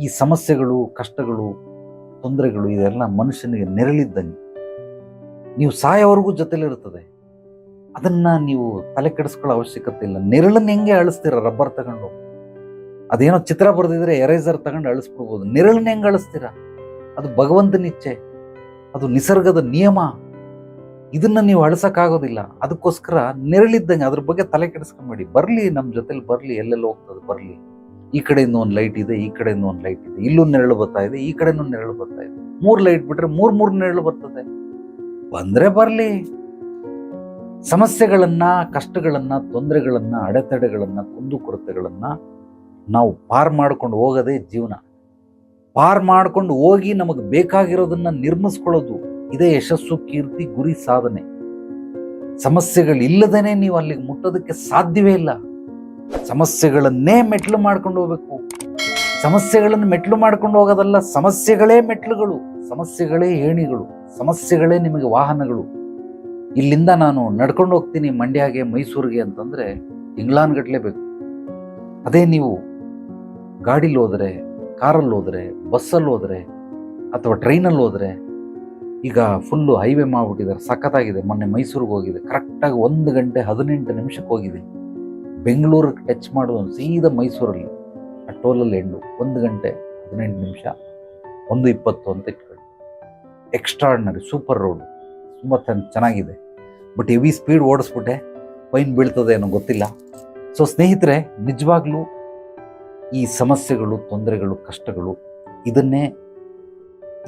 ಈ ಸಮಸ್ಯೆಗಳು, ಕಷ್ಟಗಳು, ತೊಂದರೆಗಳು ಇದೆಲ್ಲ ಮನುಷ್ಯನಿಗೆ ನೆರಳಿದ್ದಂಗೆ ನೀವು ಸಾಯೋವರೆಗೂ ಜೊತೆಲಿರ್ತದೆ ಅದನ್ನು ನೀವು ತಲೆ ಕೆಡಿಸ್ಕೊಳ್ಳೋ ಅವಶ್ಯಕತೆ ಇಲ್ಲ. ನೆರಳನ್ನು ಹೆಂಗೆ ಅಳಿಸ್ತೀರ? ರಬ್ಬರ್ ತಗೊಂಡು. ಅದೇನೋ ಚಿತ್ರ ಬರೆದಿದ್ರೆ ಎರೇಸರ್ ತಗೊಂಡು ಅಳಿಸ್ಬಿಡ್ಬೋದು. ನೆರಳನ್ನ ಹೆಂಗೆ ಅಳಿಸ್ತೀರ? ಅದು ಭಗವಂತನ ಇಚ್ಛೆ. ಅದು ನಿಸರ್ಗದ ನಿಯಮ. ಇದನ್ನ ನೀವು ಅಳಿಸಕ್ಕಾಗೋದಿಲ್ಲ. ಅದಕ್ಕೋಸ್ಕರ ನೆರಳಿದ್ದಂಗೆ ಅದ್ರ ಬಗ್ಗೆ ತಲೆ ಕೆಡಿಸ್ಕೊಂಬೇಡಿ. ಬರ್ಲಿ ನಮ್ಮ ಜೊತೆಲಿ ಬರ್ಲಿ, ಎಲ್ಲೆಲ್ಲ ಹೋಗ್ತದೆ ಬರ್ಲಿ. ಈ ಕಡೆಯಿಂದ ಒಂದು ಲೈಟ್ ಇದೆ, ಈ ಕಡೆಯಿಂದ ಒಂದು ಲೈಟ್ ಇದೆ. ಇಲ್ಲೂ ನೆರಳು ಬರ್ತಾ ಇದೆ, ಈ ಕಡೆನೂ ನೆರಳು ಬರ್ತಾ ಇದೆ. ಮೂರು ಲೈಟ್ ಬಿಟ್ರೆ ಮೂರು ಮೂರು ನೆರಳು ಬರ್ತದೆ. ಬಂದ್ರೆ ಬರ್ಲಿ. ಸಮಸ್ಯೆಗಳನ್ನ, ಕಷ್ಟಗಳನ್ನ, ತೊಂದರೆಗಳನ್ನ, ಅಡೆತಡೆಗಳನ್ನ ಕುಂದುಕೊರತೆಗಳನ್ನ ನಾವು ಪಾರ್ ಮಾಡ್ಕೊಂಡು ಹೋಗೋದೇ ಜೀವನ. ಪಾರ್ ಮಾಡ್ಕೊಂಡು ಹೋಗಿ ನಮಗೆ ಬೇಕಾಗಿರೋದನ್ನ ನಿರ್ಮಿಸ್ಕೊಳ್ಳೋದು ಇದೇ ಯಶಸ್ಸು, ಕೀರ್ತಿ, ಗುರಿ, ಸಾಧನೆ. ಸಮಸ್ಯೆಗಳಿಲ್ಲದೇನೆ ನೀವು ಅಲ್ಲಿಗೆ ಮುಟ್ಟೋದಕ್ಕೆ ಸಾಧ್ಯವೇ ಇಲ್ಲ. ಸಮಸ್ಯೆಗಳನ್ನೇ ಮೆಟ್ಲು ಮಾಡ್ಕೊಂಡು ಹೋಗ್ಬೇಕು. ಸಮಸ್ಯೆಗಳನ್ನು ಮೆಟ್ಲು ಮಾಡ್ಕೊಂಡು ಹೋಗೋದಲ್ಲ, ಸಮಸ್ಯೆಗಳೇ ಮೆಟ್ಲುಗಳು, ಸಮಸ್ಯೆಗಳೇ ಏಣಿಗಳು, ಸಮಸ್ಯೆಗಳೇ ನಿಮಗೆ ವಾಹನಗಳು. ಇಲ್ಲಿಂದ ನಾನು ನಡ್ಕೊಂಡು ಹೋಗ್ತೀನಿ ಮಂಡ್ಯಗೆ, ಮೈಸೂರಿಗೆ ಅಂತಂದ್ರೆ ತಿಂಗಳಾನ್ಗಟ್ಲೆ ಬೇಕು. ಅದೇ ನೀವು ಗಾಡಿಲಿ ಹೋದರೆ, ಕಾರಲ್ಲಿ ಹೋದರೆ, ಬಸ್ಸಲ್ಲಿ ಹೋದರೆ ಅಥವಾ ಟ್ರೈನಲ್ಲಿ ಹೋದ್ರೆ ಈಗ ಫುಲ್ಲು ಹೈವೇ ಮಾಡ್ಬಿಟ್ಟಿದ್ದಾರೆ ಸಖತ್ತಾಗಿದೆ. ಮೊನ್ನೆ ಮೈಸೂರಿಗೆ ಹೋಗಿದೆ ಕರೆಕ್ಟಾಗಿ ಒಂದು ಗಂಟೆ ಹದಿನೆಂಟು ನಿಮಿಷಕ್ಕೆ ಹೋಗಿದೆ ಬೆಂಗಳೂರಿಗೆ ಟಚ್ ಮಾಡೋದು ಸೀದಾ ಮೈಸೂರಲ್ಲಿ. ಆ ಟೋಲಲ್ಲಿ ಎಂಡು ಒಂದು ಗಂಟೆ ಹದಿನೆಂಟು ನಿಮಿಷ, ಒಂದು ಇಪ್ಪತ್ತು ಅಂತ ಇಟ್ಕೊಳ್ಳಿ. ಎಕ್ಸ್ಟ್ರಾಡ್ನರಿ ಸೂಪರ್ ರೋಡು ತುಂಬ ಚೆನ್ನಾಗಿದೆ. ಬಟ್ ಹೆವಿ ಸ್ಪೀಡ್ ಓಡಿಸ್ಬಿಟ್ಟೆ. ಫೈನ್ ಬೀಳ್ತದೆ ಏನೋ ಗೊತ್ತಿಲ್ಲ. ಸೊ ಸ್ನೇಹಿತರೆ, ನಿಜವಾಗ್ಲೂ ಈ ಸಮಸ್ಯೆಗಳು, ತೊಂದರೆಗಳು, ಕಷ್ಟಗಳು, ಇದನ್ನೇ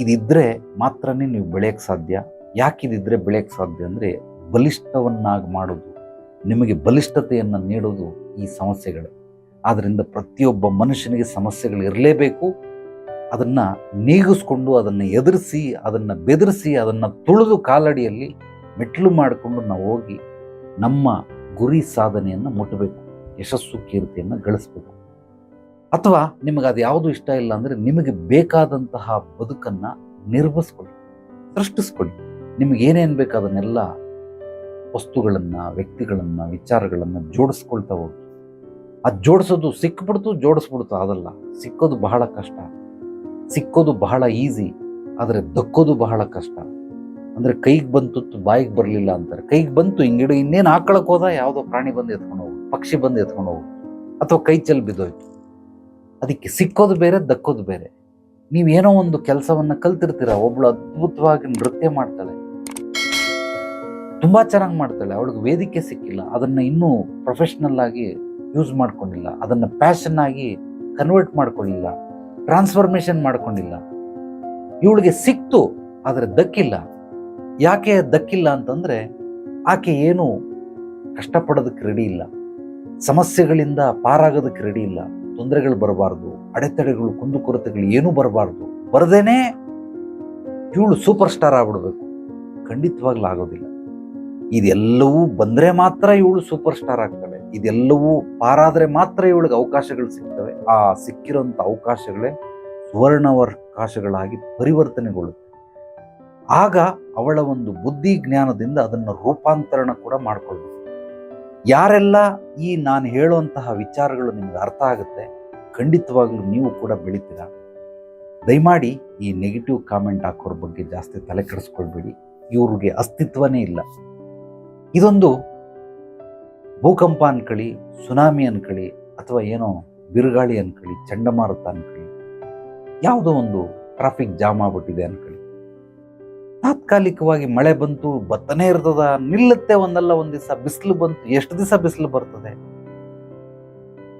ಇದಿದ್ರೆ ಮಾತ್ರನೇ ನೀವು ಬೆಳೆಯಕ್ಕೆ ಸಾಧ್ಯ. ಯಾಕೆ ಇದಿದ್ರೆ ಬೆಳೆಯಕ್ಕೆ ಸಾಧ್ಯ ಅಂದರೆ ಬಲಿಷ್ಠವನ್ನಾಗಿ ಮಾಡೋದು. ನಿಮಗೆ ಬಲಿಷ್ಠತೆಯನ್ನು ನೀಡೋದು ಈ ಸಮಸ್ಯೆಗಳು. ಆದ್ದರಿಂದ ಪ್ರತಿಯೊಬ್ಬ ಮನುಷ್ಯನಿಗೆ ಸಮಸ್ಯೆಗಳು ಇರಲೇಬೇಕು. ಅದನ್ನು ನೀಗಿಸ್ಕೊಂಡು ಅದನ್ನು ಎದುರಿಸಿ, ಅದನ್ನು ಬೆದರಿಸಿ, ಅದನ್ನು ತುಳಿದು ಕಾಲಡಿಯಲ್ಲಿ ಮೆಟ್ಲು ಮಾಡಿಕೊಂಡು ನಾವು ಹೋಗಿ ನಮ್ಮ ಗುರಿ ಸಾಧನೆಯನ್ನು ಮುಟ್ಟಬೇಕು ಯಶಸ್ಸು ಕೀರ್ತಿಯನ್ನು ಗಳಿಸ್ಬೇಕು. ಅಥವಾ ನಿಮಗೆ ಅದು ಯಾವುದು ಇಷ್ಟ ಇಲ್ಲ ಅಂದರೆ ನಿಮಗೆ ಬೇಕಾದಂತಹ ಬದುಕನ್ನು ನಿರ್ಮಿಸ್ಕೊಳ್ಳಿ ಸೃಷ್ಟಿಸ್ಕೊಳ್ಳಿ. ನಿಮಗೆ ಏನೇನು ಬೇಕು ಅದನ್ನೆಲ್ಲ ವಸ್ತುಗಳನ್ನು, ವ್ಯಕ್ತಿಗಳನ್ನು, ವಿಚಾರಗಳನ್ನು ಜೋಡಿಸ್ಕೊಳ್ತಾ ಹೋಗಿ. ಅದು ಜೋಡಿಸೋದು ಸಿಕ್ಬಿಡ್ತು, ಜೋಡಿಸ್ಬಿಡ್ತು, ಅದಲ್ಲ. ಸಿಕ್ಕೋದು ಬಹಳ ಕಷ್ಟ. ಸಿಕ್ಕೋದು ಬಹಳ ಈಸಿ, ಆದರೆ ದಕ್ಕೋದು ಬಹಳ ಕಷ್ಟ. ಅಂದರೆ ಕೈಗೆ ಬಂತು ಬಾಯಿಗೆ ಬರಲಿಲ್ಲ ಅಂತಾರೆ. ಕೈಗೆ ಬಂತು ಹಿಂಗಿಡು ಇನ್ನೇನು ಹಾಕೊಳಕ್ಕೆ ಹೋದ, ಯಾವುದೋ ಪ್ರಾಣಿ ಬಂದು ಎತ್ಕೊಂಡು ಹೋಗು ಪಕ್ಷಿ ಬಂದು ಎತ್ಕೊಂಡು ಹೋಗು ಅಥವಾ ಕೈ ಚೆಲ್ಲಿ ಬಿದ್ದೋಯ್ತು. ಅದಕ್ಕೆ ಸಿಕ್ಕೋದು ಬೇರೆ, ದಕ್ಕೋದು ಬೇರೆ. ನೀವೇನೋ ಒಂದು ಕೆಲಸವನ್ನು ಕಲ್ತಿರ್ತೀರ, ಒಬ್ಳು ಅದ್ಭುತವಾಗಿ ನೃತ್ಯ ಮಾಡ್ತಾಳೆ. ತುಂಬಾ ಚೆನ್ನಾಗಿ ಮಾಡ್ತಾಳೆ, ಅವಳಿಗೆ ವೇದಿಕೆ ಸಿಕ್ಕಿಲ್ಲ, ಅದನ್ನು ಇನ್ನೂ ಪ್ರೊಫೆಷ್ನಲ್ ಆಗಿ ಯೂಸ್ ಮಾಡ್ಕೊಂಡಿಲ್ಲ, ಅದನ್ನು ಪ್ಯಾಷನ್ ಆಗಿ ಕನ್ವರ್ಟ್ ಮಾಡ್ಕೊಳ್ಳಿಲ್ಲ ಟ್ರಾನ್ಸ್ಫಾರ್ಮೇಶನ್ ಮಾಡ್ಕೊಂಡಿಲ್ಲ. ಇವಳಿಗೆ ಸಿಕ್ತು, ಆದರೆ ದಕ್ಕಿಲ್ಲ. ಯಾಕೆ ದಕ್ಕಿಲ್ಲ ಅಂತಂದರೆ, ಆಕೆ ಏನು ಕಷ್ಟಪಡೋದಕ್ಕೆ ರೆಡಿ ಇಲ್ಲ. ಸಮಸ್ಯೆಗಳಿಂದ ಪಾರಾಗೋದಕ್ಕೆ ರೆಡಿ ಇಲ್ಲ. ತೊಂದರೆಗಳು ಬರಬಾರ್ದು, ಅಡೆತಡೆಗಳು ಕುಂದುಕೊರತೆಗಳು ಏನೂ ಬರಬಾರ್ದು. ಬರದೇನೆ ಇವಳು ಸೂಪರ್ ಸ್ಟಾರ್ ಆಗ್ಬಿಡ್ಬೇಕು. ಖಂಡಿತವಾಗ್ಲೂ ಆಗೋದಿಲ್ಲ. ಇದೆಲ್ಲವೂ ಬಂದರೆ ಮಾತ್ರ ಇವಳು ಸೂಪರ್ ಸ್ಟಾರ್ ಆಗ್ತಾಳೆ. ಇದೆಲ್ಲವೂ ಪಾರಾದರೆ ಮಾತ್ರ ಇವಳಿಗೆ ಅವಕಾಶಗಳು ಸಿಗ್ತವೆ. ಆ ಸಿಕ್ಕಿರೋಂಥ ಅವಕಾಶಗಳೇ ಸುವರ್ಣಾವಕಾಶಗಳಾಗಿ ಪರಿವರ್ತನೆಗೊಳ್ಳುತ್ತೆ. ಆಗ ಅವಳ ಒಂದು ಬುದ್ಧಿ ಜ್ಞಾನದಿಂದ ಅದನ್ನು ರೂಪಾಂತರಣ ಕೂಡ ಮಾಡ್ಕೊಳ್ಬೇಕು. ಯಾರೆಲ್ಲ ಈ ನಾನು ಹೇಳುವಂತಹ ವಿಚಾರಗಳು ನಿಮ್ಗೆ ಅರ್ಥ ಆಗುತ್ತೆ, ಖಂಡಿತವಾಗ್ಲೂ ನೀವು ಕೂಡ ಬೆಳಿತೀರಾ. ದಯಮಾಡಿ ಈ ನೆಗೆಟಿವ್ ಕಾಮೆಂಟ್ ಹಾಕೋರ ಬಗ್ಗೆ ಜಾಸ್ತಿ ತಲೆ ಕೆಡಿಸ್ಕೊಳ್ಬೇಡಿ. ಇವ್ರಿಗೆ ಅಸ್ತಿತ್ವನೇ ಇಲ್ಲ. ಇದೊಂದು ಭೂಕಂಪ ಅನ್ಕಳಿ, ಸುನಾಮಿ ಅನ್ಕಳಿ ಅಥವಾ ಏನೋ ಬಿರುಗಾಳಿ ಅನ್ಕಳಿ, ಚಂಡಮಾರುತ ಅನ್ಕಳಿ, ಯಾವುದೋ ಒಂದು ಟ್ರಾಫಿಕ್ ಜಾಮ್ ಆಗ್ಬಿಟ್ಟಿದೆ ಅನ್ಕಳಿ. ತಾತ್ಕಾಲಿಕವಾಗಿ ಮಳೆ ಬಂತು, ಬತ್ತನೇ ಇರ್ತದ, ನಿಲ್ಲುತ್ತೆ ಒಂದಲ್ಲ ಒಂದು ದಿವಸ, ಬಿಸಿಲು ಬಂತು, ಎಷ್ಟು ದಿವಸ ಬಿಸಿಲು ಬರ್ತದೆ?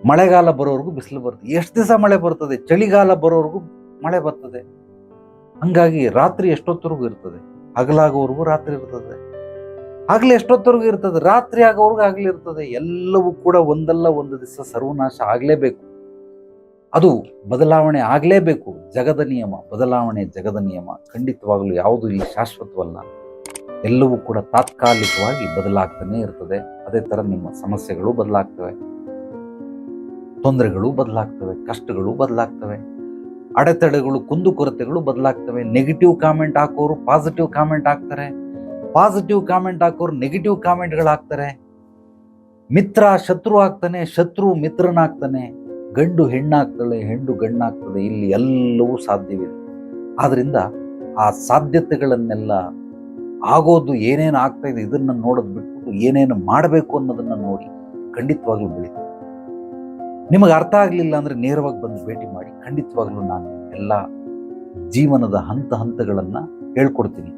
ಮಳೆಗಾಲ ಬರೋವರೆಗೂ ಬಿಸಿಲು ಬರ್ತದೆ ಎಷ್ಟು ದಿವಸ ಮಳೆ ಬರ್ತದೆ? ಚಳಿಗಾಲ ಬರೋವರೆಗೂ ಮಳೆ ಬರ್ತದೆ. ಹಂಗಾಗಿ ರಾತ್ರಿ ಎಷ್ಟೊತ್ತವರೆಗೂ ಇರ್ತದೆ? ಹಗಲಾಗೋವರೆಗೂ ರಾತ್ರಿ ಇರ್ತದೆ. ಆಗ್ಲೇ ಎಷ್ಟೊತ್ತವರೆಗೂ ಇರ್ತದೆ? ರಾತ್ರಿ ಆಗೋವರೆಗೂ ಆಗ್ಲೇ ಇರ್ತದೆ. ಎಲ್ಲವೂ ಕೂಡ ಒಂದಲ್ಲ ಒಂದು ದಿವಸ ಸರ್ವನಾಶ ಆಗ್ಲೇಬೇಕು. ಅದು ಬದಲಾವಣೆ ಆಗಲೇಬೇಕು. ಜಗದ ನಿಯಮ, ಬದಲಾವಣೆ ಜಗದ ನಿಯಮ. ಖಂಡಿತವಾಗಲೂ ಯಾವುದು ಇಲ್ಲಿ ಶಾಶ್ವತವಲ್ಲ. ಎಲ್ಲವೂ ಕೂಡ ತಾತ್ಕಾಲಿಕವಾಗಿ ಬದಲಾಗ್ತಾನೆ ಇರ್ತದೆ. ಅದೇ ಥರ ನಿಮ್ಮ ಸಮಸ್ಯೆಗಳು ಬದಲಾಗ್ತವೆ. ತೊಂದರೆಗಳು ಬದಲಾಗ್ತವೆ. ಕಷ್ಟಗಳು ಬದಲಾಗ್ತವೆ. ಅಡೆತಡೆಗಳು ಕುಂದುಕೊರತೆಗಳು ಬದಲಾಗ್ತವೆ. ನೆಗೆಟಿವ್ ಕಾಮೆಂಟ್ ಹಾಕೋರು ಪಾಸಿಟಿವ್ ಕಾಮೆಂಟ್ ಹಾಕ್ತಾರೆ. ಪಾಸಿಟಿವ್ ಕಾಮೆಂಟ್ ಹಾಕೋರು ನೆಗೆಟಿವ್ ಕಾಮೆಂಟ್ಗಳು ಹಾಕ್ತಾರೆ ಮಿತ್ರ, ಶತ್ರು ಆಗ್ತಾನೆ, ಶತ್ರು ಮಿತ್ರನಾಗ್ತಾನೆ. ಗಂಡು ಹೆಣ್ಣಾಗ್ತದೆ, ಹೆಣ್ಣು ಗಣ್ಣಾಗ್ತದೆ ಇಲ್ಲಿ ಎಲ್ಲವೂ ಸಾಧ್ಯವಿದೆ. ಆದ್ದರಿಂದ ಆ ಸಾಧ್ಯತೆಗಳನ್ನೆಲ್ಲ ಆಗೋದು ಏನೇನು ಆಗ್ತಾ ಇದೆ ಇದನ್ನ ನೋಡೋದು ಬಿಟ್ಬಿಟ್ಟು ಏನೇನು ಮಾಡಬೇಕು ಅನ್ನೋದನ್ನು ನೋಡಿ ಖಂಡಿತವಾಗ್ಲೂ ಬೆಳೀತೀವಿ ನಿಮಗೆ ಅರ್ಥ ಆಗಲಿಲ್ಲ ಅಂದರೆ ನೇರವಾಗಿ ಬಂದು ಭೇಟಿ ಮಾಡಿ, ಖಂಡಿತವಾಗ್ಲೂ ನಾನು ಎಲ್ಲ ಜೀವನದ ಹಂತ ಹಂತಗಳನ್ನು ಹೇಳ್ಕೊಡ್ತೀನಿ.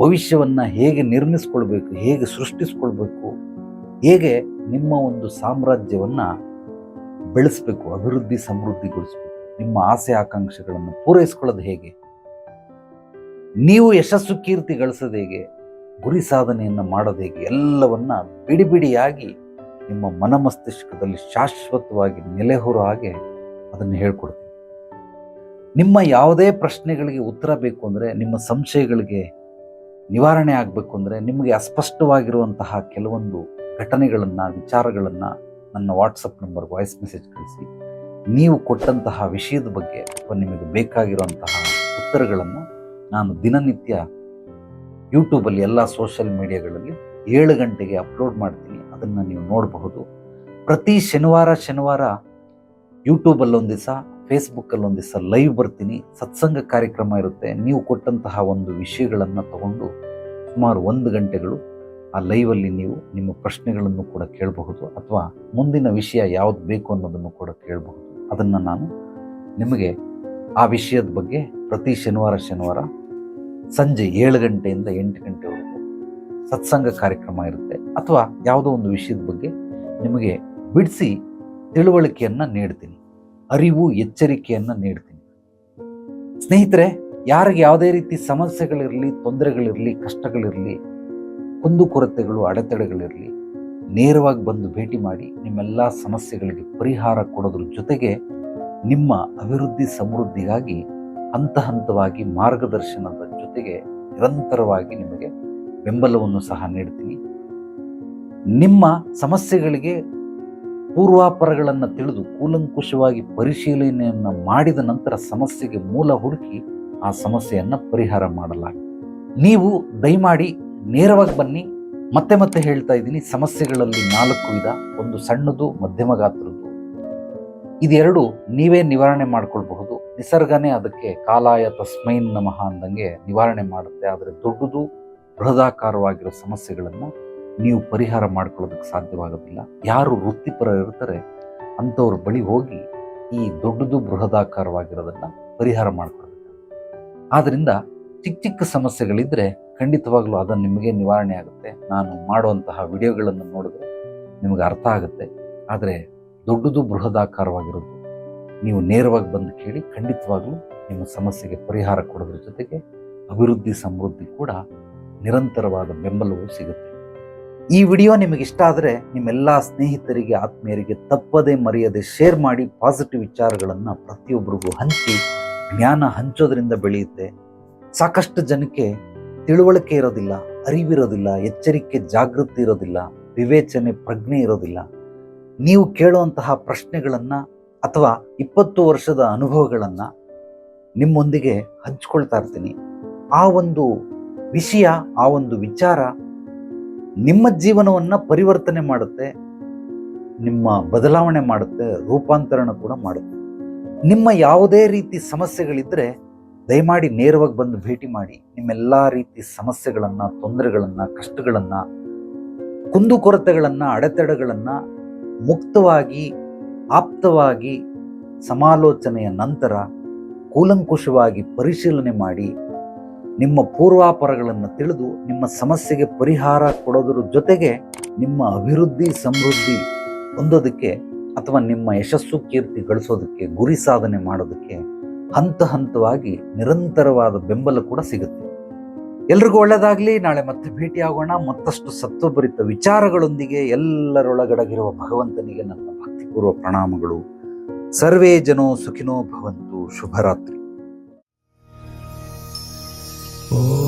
ಭವಿಷ್ಯವನ್ನು ಹೇಗೆ ನಿರ್ಮಿಸ್ಕೊಳ್ಬೇಕು, ಹೇಗೆ ಸೃಷ್ಟಿಸ್ಕೊಳ್ಬೇಕು, ಹೇಗೆ ನಿಮ್ಮ ಒಂದು ಸಾಮ್ರಾಜ್ಯವನ್ನ ಬೆಳೆಸ್ಬೇಕು, ಅಭಿವೃದ್ಧಿ ಸಮೃದ್ಧಿಗೊಳಿಸ್ಬೇಕು, ನಿಮ್ಮ ಆಸೆ ಆಕಾಂಕ್ಷೆಗಳನ್ನು ಪೂರೈಸ್ಕೊಳ್ಳೋದು ಹೇಗೆ? ನೀವು ಯಶಸ್ಸು ಕೀರ್ತಿ ಗಳಿಸೋದು ಹೇಗೆ? ಗುರಿ ಸಾಧನೆಯನ್ನು ಮಾಡೋದು ಹೇಗೆ? ಎಲ್ಲವನ್ನ ಬಿಡಿ ಬಿಡಿಯಾಗಿ ನಿಮ್ಮ ಮನಮಸ್ತಿಷ್ಕದಲ್ಲಿ ಶಾಶ್ವತವಾಗಿ ನೆಲೆಹೊರೋ ಹಾಗೆ ಅದನ್ನು ಹೇಳ್ಕೊಡ್ತೀನಿ. ನಿಮ್ಮ ಯಾವುದೇ ಪ್ರಶ್ನೆಗಳಿಗೆ ಉತ್ತರ ಬೇಕು ಅಂದರೆ, ನಿಮ್ಮ ಸಂಶಯಗಳಿಗೆ ನಿವಾರಣೆ ಆಗಬೇಕು ಅಂದರೆ, ನಿಮಗೆ ಅಸ್ಪಷ್ಟವಾಗಿರುವಂತಹ ಕೆಲವೊಂದು ಘಟನೆಗಳನ್ನು, ವಿಚಾರಗಳನ್ನು ನನ್ನ ವಾಟ್ಸಪ್ ನಂಬರ್ ವಾಯ್ಸ್ ಮೆಸೇಜ್ ಕಳಿಸಿ. ನೀವು ಕೊಟ್ಟಂತಹ ವಿಷಯದ ಬಗ್ಗೆ ಅಥವಾ ನಿಮಗೆ ಬೇಕಾಗಿರುವಂತಹ ಉತ್ತರಗಳನ್ನು ನಾನು ದಿನನಿತ್ಯ ಯೂಟ್ಯೂಬಲ್ಲಿ ಎಲ್ಲ ಸೋಷಿಯಲ್ ಮೀಡಿಯಾಗಳಲ್ಲಿ ಏಳು ಗಂಟೆಗೆ ಅಪ್ಲೋಡ್ ಮಾಡ್ತೀನಿ. ಅದನ್ನು ನೀವು ನೋಡಬಹುದು. ಪ್ರತಿ ಶನಿವಾರ ಶನಿವಾರ ಯೂಟ್ಯೂಬಲ್ಲೊಂದು ದಿವಸ ಫೇಸ್ಬುಕ್ಕಲ್ಲೊಂದು ದಿವಸ ಲೈವ್ ಬರ್ತೀನಿ. ಸತ್ಸಂಗ ಕಾರ್ಯಕ್ರಮ ಇರುತ್ತೆ. ನೀವು ಕೊಟ್ಟಂತಹ ಒಂದು ವಿಷಯಗಳನ್ನು ತಗೊಂಡು ಸುಮಾರು ಒಂದು ಗಂಟೆಗಳು ಆ ಲೈವಲ್ಲಿ ನೀವು ನಿಮ್ಮ ಪ್ರಶ್ನೆಗಳನ್ನು ಕೂಡ ಕೇಳಬಹುದು ಅಥವಾ ಮುಂದಿನ ವಿಷಯ ಯಾವ್ದು ಬೇಕು ಅನ್ನೋದನ್ನು ಕೂಡ ಕೇಳಬಹುದು. ಅದನ್ನು ನಾನು ನಿಮಗೆ ಆ ವಿಷಯದ ಬಗ್ಗೆ ಪ್ರತಿ ಶನಿವಾರ ಶನಿವಾರ ಸಂಜೆ ಏಳು ಗಂಟೆಯಿಂದ ಎಂಟು ಗಂಟೆವರೆಗೂ ಸತ್ಸಂಗ ಕಾರ್ಯಕ್ರಮ ಇರುತ್ತೆ. ಅಥವಾ ಯಾವುದೋ ಒಂದು ವಿಷಯದ ಬಗ್ಗೆ ನಿಮಗೆ ಬಿಡಿಸಿ ತಿಳುವಳಿಕೆಯನ್ನು ನೀಡ್ತೀನಿ. ಅರಿವು, ಎಚ್ಚರಿಕೆಯನ್ನು ನೀಡ್ತೀನಿ. ಸ್ನೇಹಿತರೆ, ಯಾರಿಗೆ ಯಾವುದೇ ರೀತಿ ಸಮಸ್ಯೆಗಳಿರಲಿ, ತೊಂದರೆಗಳಿರಲಿ, ಕಷ್ಟಗಳಿರಲಿ ಕುಂದುಕೊರತೆಗಳು ಅಡೆತಡೆಗಳಿರಲಿ, ನೇರವಾಗಿ ಬಂದು ಭೇಟಿ ಮಾಡಿ ನಿಮ್ಮೆಲ್ಲ ಸಮಸ್ಯೆಗಳಿಗೆ ಪರಿಹಾರ ಕೊಡೋದ್ರ ಜೊತೆಗೆ ನಿಮ್ಮ ಅಭಿವೃದ್ಧಿ ಸಮೃದ್ಧಿಗಾಗಿ ಹಂತ ಹಂತವಾಗಿ ಮಾರ್ಗದರ್ಶನದ ಜೊತೆಗೆ ನಿರಂತರವಾಗಿ ನಿಮಗೆ ಬೆಂಬಲವನ್ನು ಸಹ ನೀಡ್ತೀನಿ. ನಿಮ್ಮ ಸಮಸ್ಯೆಗಳಿಗೆ ಪೂರ್ವಾಪರಗಳನ್ನು ತಿಳಿದು ಕೂಲಂಕುಷವಾಗಿ ಪರಿಶೀಲನೆಯನ್ನು ಮಾಡಿದ ನಂತರ ಸಮಸ್ಯೆಗೆ ಮೂಲ ಹುಡುಕಿ ಆ ಸಮಸ್ಯೆಯನ್ನು ಪರಿಹಾರ ಮಾಡಲಾಗಿದೆ ನೀವು ದಯಮಾಡಿ ನೇರವಾಗಿ ಬನ್ನಿ. ಮತ್ತೆ ಮತ್ತೆ ಹೇಳ್ತಾ ಇದ್ದೀನಿ, ಸಮಸ್ಯೆಗಳಲ್ಲಿ ನಾಲ್ಕು ವಿಧ, ಒಂದು ಸಣ್ಣದು, ಮಧ್ಯಮ ಗಾತ್ರದ್ದು. ಇದೆರಡು ನೀವೇ ನಿವಾರಣೆ ಮಾಡ್ಕೊಳ್ಬಹುದು. ನಿಸರ್ಗನೇ ಅದಕ್ಕೆ ಕಾಲಾಯ ತಸ್ಮೈನ್ ನಮಃ ಅಂದಂಗೆ ನಿವಾರಣೆ ಮಾಡುತ್ತೆ. ಆದರೆ ದೊಡ್ಡದು, ಬೃಹದಾಕಾರವಾಗಿರೋ ಸಮಸ್ಯೆಗಳನ್ನು ನೀವು ಪರಿಹಾರ ಮಾಡ್ಕೊಳ್ಳೋದಕ್ಕೆ ಸಾಧ್ಯವಾಗೋದಿಲ್ಲ. ಯಾರು ವೃತ್ತಿಪರ ಇರ್ತಾರೆ, ಅಂಥವ್ರ ಬಳಿ ಹೋಗಿ ಈ ದೊಡ್ಡದು, ಬೃಹದಾಕಾರವಾಗಿರೋದನ್ನು ಪರಿಹಾರ ಮಾಡ್ಕೊಳ್ಬೇಕು ಆದ್ದರಿಂದ ಚಿಕ್ಕ ಚಿಕ್ಕ ಸಮಸ್ಯೆಗಳಿದ್ರೆ ಖಂಡಿತವಾಗ್ಲೂ ಅದನ್ನು ನಿಮಗೆ ನಿವಾರಣೆ ಆಗುತ್ತೆ. ನಾನು ಮಾಡುವಂತಹ ವಿಡಿಯೋಗಳನ್ನು ನೋಡಿದ್ರೆ ನಿಮಗೆ ಅರ್ಥ ಆಗುತ್ತೆ. ಆದರೆ ದೊಡ್ಡದು ಬೃಹದಾಕಾರವಾಗಿರೋದು. ನೀವು ನೇರವಾಗಿ ಬಂದು ಕೇಳಿ ಖಂಡಿತವಾಗಲೂ ನಿಮ್ಮ ಸಮಸ್ಯೆಗೆ ಪರಿಹಾರ ಕೊಡೋದ್ರ ಜೊತೆಗೆ ಅಭಿವೃದ್ಧಿ ಸಮೃದ್ಧಿ ಕೂಡ ನಿರಂತರವಾದ ಬೆಂಬಲವೂ ಸಿಗುತ್ತೆ. ಈ ವಿಡಿಯೋ ನಿಮಗೆ ಇಷ್ಟ ಆದರೆ ನಿಮ್ಮೆಲ್ಲ ಸ್ನೇಹಿತರಿಗೆ, ಆತ್ಮೀಯರಿಗೆ ತಪ್ಪದೆ ಮರೆಯದೆ ಶೇರ್ ಮಾಡಿ ಪಾಸಿಟಿವ್ ವಿಚಾರಗಳನ್ನು ಪ್ರತಿಯೊಬ್ಬರಿಗೂ ಹಂಚಿ ಜ್ಞಾನ ಹಂಚೋದ್ರಿಂದ ಬೆಳೆಯುತ್ತೆ. ಸಾಕಷ್ಟು ಜನಕ್ಕೆ ತಿಳುವಳಿಕೆ ಇರೋದಿಲ್ಲ, ಅರಿವಿರೋದಿಲ್ಲ, ಎಚ್ಚರಿಕೆ, ಜಾಗೃತಿ ಇರೋದಿಲ್ಲ, ವಿವೇಚನೆ, ಪ್ರಜ್ಞೆ ಇರೋದಿಲ್ಲ. ನೀವು ಕೇಳುವಂತಹ ಪ್ರಶ್ನೆಗಳನ್ನು ಅಥವಾ ಇಪ್ಪತ್ತು ವರ್ಷದ ಅನುಭವಗಳನ್ನು ನಿಮ್ಮೊಂದಿಗೆ ಹಂಚ್ಕೊಳ್ತಾ ಇರ್ತೀನಿ. ಆ ಒಂದು ವಿಷಯ, ಆ ಒಂದು ವಿಚಾರ ನಿಮ್ಮ ಜೀವನವನ್ನು ಪರಿವರ್ತನೆ ಮಾಡುತ್ತೆ, ನಿಮ್ಮ ಬದಲಾವಣೆ ಮಾಡುತ್ತೆ, ರೂಪಾಂತರಣ ಕೂಡ ಮಾಡುತ್ತೆ. ನಿಮ್ಮ ಯಾವುದೇ ರೀತಿ ಸಮಸ್ಯೆಗಳಿದ್ದರೆ ದಯಮಾಡಿ ನೇರವಾಗಿ ಬಂದು ಭೇಟಿ ಮಾಡಿ ನಿಮ್ಮೆಲ್ಲ ರೀತಿ ಸಮಸ್ಯೆಗಳನ್ನು, ತೊಂದರೆಗಳನ್ನು, ಕಷ್ಟಗಳನ್ನು ಕುಂದುಕೊರತೆಗಳನ್ನು ಅಡೆತಡೆಗಳನ್ನು ಮುಕ್ತವಾಗಿ, ಆಪ್ತವಾಗಿ ಸಮಾಲೋಚನೆಯ ನಂತರ ಕೂಲಂಕುಷವಾಗಿ ಪರಿಶೀಲನೆ ಮಾಡಿ ನಿಮ್ಮ ಪೂರ್ವಾಪರಗಳನ್ನು ತಿಳಿದು ನಿಮ್ಮ ಸಮಸ್ಯೆಗೆ ಪರಿಹಾರ ಕೊಡೋದ್ರ ಜೊತೆಗೆ ನಿಮ್ಮ ಅಭಿವೃದ್ಧಿ, ಸಮೃದ್ಧಿ ಹೊಂದೋದಕ್ಕೆ ಅಥವಾ ನಿಮ್ಮ ಯಶಸ್ಸು, ಕೀರ್ತಿ ಗಳಿಸೋದಕ್ಕೆ, ಗುರಿ ಸಾಧನೆ ಮಾಡೋದಕ್ಕೆ ಹಂತ ಹಂತವಾಗಿ ನಿರಂತರವಾದ ಬೆಂಬಲ ಕೂಡ ಸಿಗುತ್ತೆ. ಎಲ್ರಿಗೂ ಒಳ್ಳೆಯದಾಗಲಿ ನಾಳೆ ಮತ್ತೆ ಭೇಟಿಯಾಗೋಣ. ಮತ್ತಷ್ಟು ಸತ್ವಭರಿತ ವಿಚಾರಗಳೊಂದಿಗೆ ಎಲ್ಲರೊಳಗಡಗಿರುವ ಭಗವಂತನಿಗೆ ನನ್ನ ಭಕ್ತಿಪೂರ್ವ ಪ್ರಣಾಮಗಳು. ಸರ್ವೇ ಜನೋ ಸುಖಿನೋ ಭವಂತು. ಶುಭರಾತ್ರಿ. ಓ